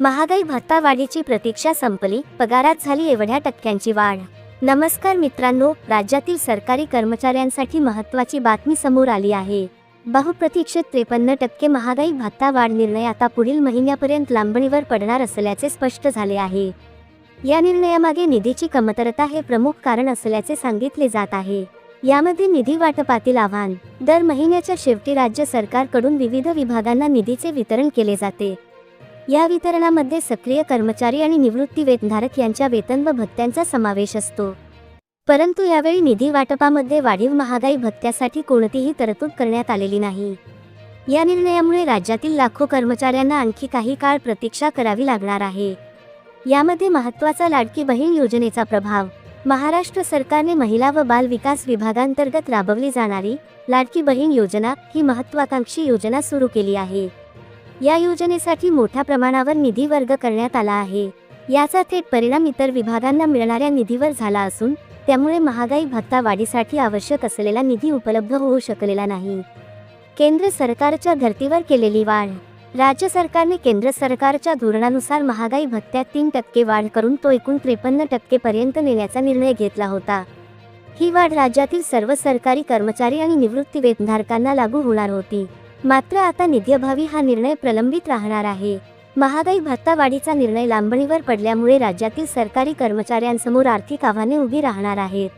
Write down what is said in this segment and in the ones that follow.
महागाई भत्ता वाढीची प्रतीक्षा संपली पगारात झाली एवढ्या टक्क्यांची वाढ. नमस्कार मित्रांनो राज्यातील सरकारी कर्मचाऱ्यांसाठी महत्त्वाची बातमी समोर आली आहे. बहुप्रतीक्षित त्रेपन्न टक्के महागाई भत्ता वाढ निर्णय आता पुढील महिन्यापर्यंत लांबणीवर पडणार असल्याचे स्पष्ट झाले आहे. या निर्णयामागे निधीची कमतरता हे प्रमुख कारण असल्याचे सांगितले जात आहे. यामध्ये निधी वाटपातील आव्हान. दर महिन्याच्या शेवटी राज्य सरकारकडून विविध विभागांना निधीचे वितरण केले जाते. या वितरणामध्ये सक्रिय कर्मचारी आणि निवृत्ती वेतनधारक यांच्या वेतन व भत्त्यांचा समावेश असतो. परंतु यावेळी निधी वाटपामध्ये वाढीव महागाई भत्त्यासाठी कोणतीही तरतूद करण्यात आलेली नाही. या निर्णयामुळे राज्यातील लाखो कर्मचाऱ्यांना आणखी काही काळ प्रतीक्षा करावी लागणार आहे. यामध्ये महत्त्वाचा लाडकी बहीण योजनेचा प्रभाव महाराष्ट्र सरकारने महिला व बाल विकास विभागांतर्गत राबवली जाणारी लाडकी बहीण योजना ही महत्वाकांक्षी योजना सुरू केली आहे. या योजनेसाठी मोठ्या प्रमाणावर निधी वर्ग करण्यात आला आहे. याचा थेट परिणाम इतर विभागांना मिळणाऱ्या निधीवर झाला असून त्यामुळे महागाई भत्ता वाढीसाठी आवश्यक असलेला निधी उपलब्ध होऊ शकलेला नाही. केंद्र सरकारच्या धर्तीवर केलेली वाढ. राज्य सरकारने केंद्र सरकारच्या धोरणानुसार महागाई भत्त्यात तीन टक्के वाढ करून तो एकूण त्रेपन्न टक्केपर्यंत नेण्याचा निर्णय घेतला होता. ही वाढ राज्यातील सर्व सरकारी कर्मचारी आणि निवृत्ती वेतनधारकांना लागू होणार होती. मात्र आता निधीअभावी हा निर्णय प्रलंबित राहणार आहे. महागाई भत्ता वाढीचा निर्णय लांबणीवर पडल्यामुळे राज्यातील सरकारी कर्मचाऱ्यांसमोर आर्थिक आव्हाने उभी राहणार आहेत.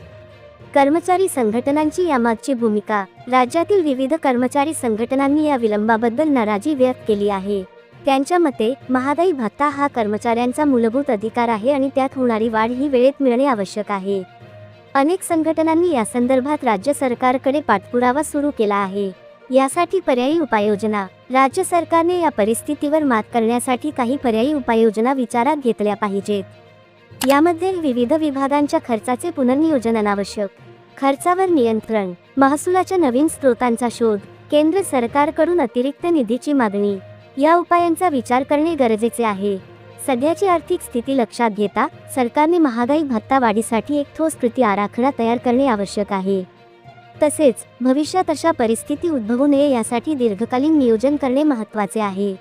कर्मचारी संघटनांची यामागची भूमिका. राज्यातील विविध कर्मचारी संघटनांनी या विलंबाबद्दल नाराजी व्यक्त केली आहे. त्यांच्या मते महागाई भत्ता हा कर्मचाऱ्यांचा मूलभूत अधिकार आहे आणि त्यात होणारी वाढ ही वेळेत मिळणे आवश्यक आहे. अनेक संघटनांनी या संदर्भात राज्य सरकारकडे पाठपुरावा सुरू केला आहे. यासाठी पर्यायी उपाययोजना. राज्य सरकारने या परिस्थितीवर मात करण्यासाठी काही पर्यायी उपाययोजना विचारात घेतल्या पाहिजेत. यामध्ये विविध विभागांच्या खर्चाचे पुनर्नियोजन अनावश्यक खर्चावर नियंत्रण. महसुलाच्या नवीन स्रोतांचा शोध. केंद्र सरकारकडून अतिरिक्त निधीची मागणी. या उपायांचा विचार करणे गरजेचे आहे. सध्याची आर्थिक स्थिती लक्षात घेता सरकारने महागाई भत्ता वाढीसाठी एक ठोस कृती आराखडा तयार करणे आवश्यक आहे. तसेच भविष्यात अशा परिस्थिती उद्भवू नये यासाठी दीर्घकालीन नियोजन करणे महत्त्वाचे आहे.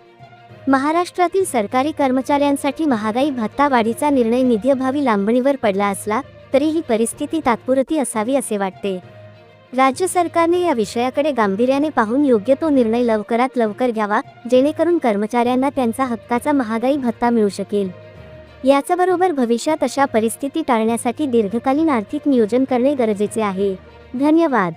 महाराष्ट्रातील सरकारी कर्मचाऱ्यांसाठी महागाई भत्ता वाढीचा निर्णय निधीअभावी लांबणीवर पडला असला तरी ही परिस्थिती तात्पुरती असावी असे वाटते. राज्य सरकारने या विषयाकडे गांभीर्याने पाहून योग्य तो निर्णय लवकरात लवकर घ्यावा जेणेकरून कर्मचाऱ्यांना त्यांचा हक्काचा महागाई भत्ता मिळू शकेल. याचबरोबर भविष्यात अशा परिस्थिती टाळण्यासाठी दीर्घकालीन आर्थिक नियोजन करणे गरजेचे आहे. धन्यवाद.